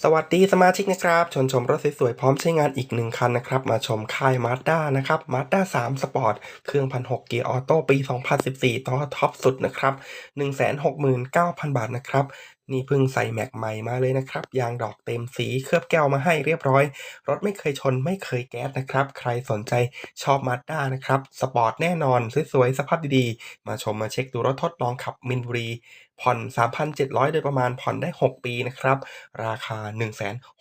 สวัสดีสมาชิกนะครับชนชมรถสวยๆพร้อมใช้งานอีกหนึ่งคันนะครับ มาชมค่ายมาสด้านะครับ Mazda 3 Sport เครื่องพันหกเกียร์ออโต้ปี 2014 ต่อท็อปสุดนะครับ 169,000 บาทนะครับนี่เพิ่งใส่แม็กใหม่มาเลยนะครับ ยางดอกเต็มสีเคลือบแก้วมาให้เรียบร้อย รถไม่เคยชนไม่เคยแก๊สนะครับ ใครสนใจชอบ Mazda นะครับ สปอร์ตแน่นอน สวยๆ สภาพดีๆ มาชมมาเช็คดูรถทดลองขับมินบุรี ผ่อน 3,700 โดยประมาณผ่อนได้ 6 ปีนะครับ ราคา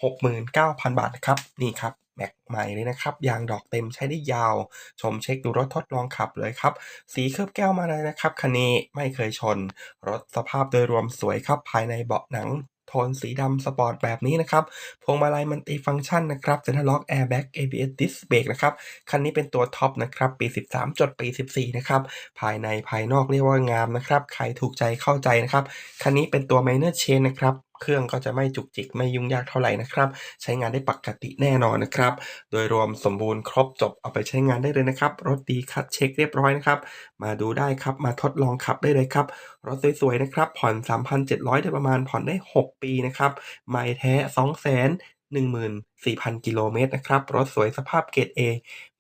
169,000 บาทนะครับ นี่ครับ แม็กใหม่เลยนะครับ ยางดอกเต็มใช้ได้ยาว ชมเช็คดูรถทดลองขับเลยครับ สีเคลือบแก้วมาเลยนะครับคันนี้ไม่เคยชน รถสภาพโดยรวมสวยครับ ภายในเบาะหนังโทนสีดำสปอร์ตแบบนี้นะครับ พวงมาลัยมันติฟังก์ชันนะครับเซ็นทรัลล็อกแอร์แบ็ก ABS Disc Brake นะครับ คันนี้เป็นตัวท็อปนะครับ ปี 13 จดปี 14 นะครับ ภายในภายนอกเรียกว่างามนะครับ ใครถูกใจเข้าใจนะครับ คันนี้เป็นตัว Minor Chain นะครับ เครื่องก็จะไม่จุกจิกไม่ยุ่งยากเท่าไหร่นะครับ ใช้งานได้ปกติแน่นอนนะครับ โดยรวมสมบูรณ์ครบจบเอาไปใช้งานได้เลยนะครับ รถดีคัดเช็คเรียบร้อยนะครับ มาดูได้ครับ มาทดลองขับได้เลยครับ รถสวยๆนะครับ ผ่อน 3,700ไดยประมาณผ่อนได้ 6 ปีนะครับ ไม่แท้ 4,000 กิโลเมตรนะครับ รถสวยสภาพเกรด A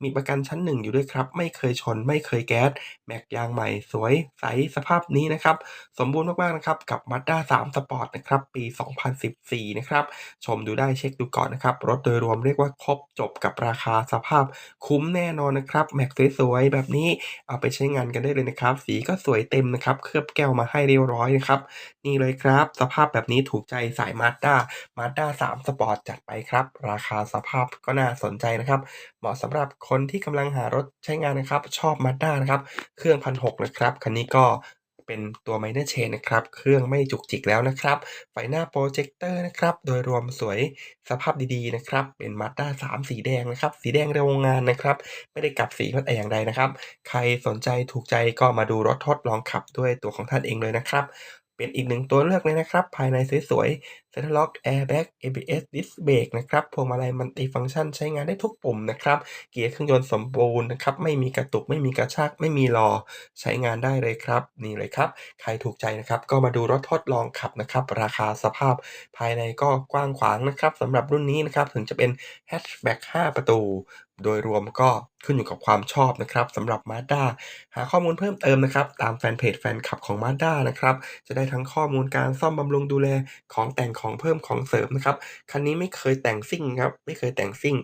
มีประกันชั้น1อยู่ด้วยครับ ไม่เคยชน ไม่เคยแก๊ส แม็กยางใหม่ สวยใสสภาพนี้นะครับ สมบูรณ์มากๆนะครับ กับ Mazda 3 Sport นะครับ ปี 2014 นะครับ ชมดูได้เช็คดูก่อนนะครับ รถโดยรวมเรียกว่าครบจบกับราคาสภาพคุ้มแน่นอนนะครับ แม็กสวยๆแบบนี้เอาไปใช้งานกันได้เลยนะครับ สีก็สวยเต็มนะครับ เคลือบแก้วมาให้เรียบร้อยนะครับ นี่เลยครับ สภาพแบบนี้ถูกใจสาย Mazda Mazda 3 Sport จัดไปครับราคาสภาพก็น่าสนใจนะครับ เหมาะสำหรับคนที่กำลังหารถใช้งานนะครับ ชอบ Mazda นะครับ เครื่อง1,600นะครับคันนี้ก็เป็นตัว Minor Chain นะครับ เครื่องไม่จุกจิกแล้วนะครับ ไฟหน้าโปรเจคเตอร์นะครับ โดยรวมสวยสภาพดีๆนะครับ เป็น Mazda 3สีแดงนะครับ สีแดงโรงงานนะครับ ไม่ได้กลับสีแต่อย่างใดนะครับ ใครสนใจถูกใจก็มาดูรถทดลองขับด้วยตัวของท่านเองเลยนะครับ เป็นอีกหนึ่งตัวเลือกเลยนะครับ ภายในสวยๆ Center Lock Airbag ABS Disc Brake นะครับพวงมาลัยมัลติฟังก์ชันใช้งานได้ทุกปุ่มนะครับ เกียร์เครื่องยนต์สมบูรณ์นะครับ ไม่มีกระตุก ไม่มีกระชาก ไม่มีรอ ใช้งานได้เลยครับ นี่เลยครับ ใครถูกใจนะครับ ก็มาดูรถทดลองขับนะครับ ราคาสภาพภายในก็กว้างขวางนะครับสำหรับรุ่นนี้นะครับ ถึงจะเป็น Hatchback 5ประตู โดยรวมก็ขึ้นอยู่กับความชอบนะครับสำหรับ Mazda หาข้อมูลเพิ่มเติมนะครับ ตามแฟนเพจแฟนคลับของ Mazda นะครับ จะได้ทั้งข้อมูลการซ่อมบำรุงดูแลของแต่งของเพิ่มของเสริมนะครับ คันนี้ไม่เคยแต่งซิ่งครับ ไม่เคยแต่งซิ่ง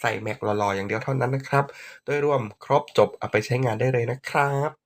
ใส่แม็กหล่อๆอย่างเดียวเท่านั้นนะครับ โดยรวมครบจบเอาไปใช้งานได้เลยนะครับ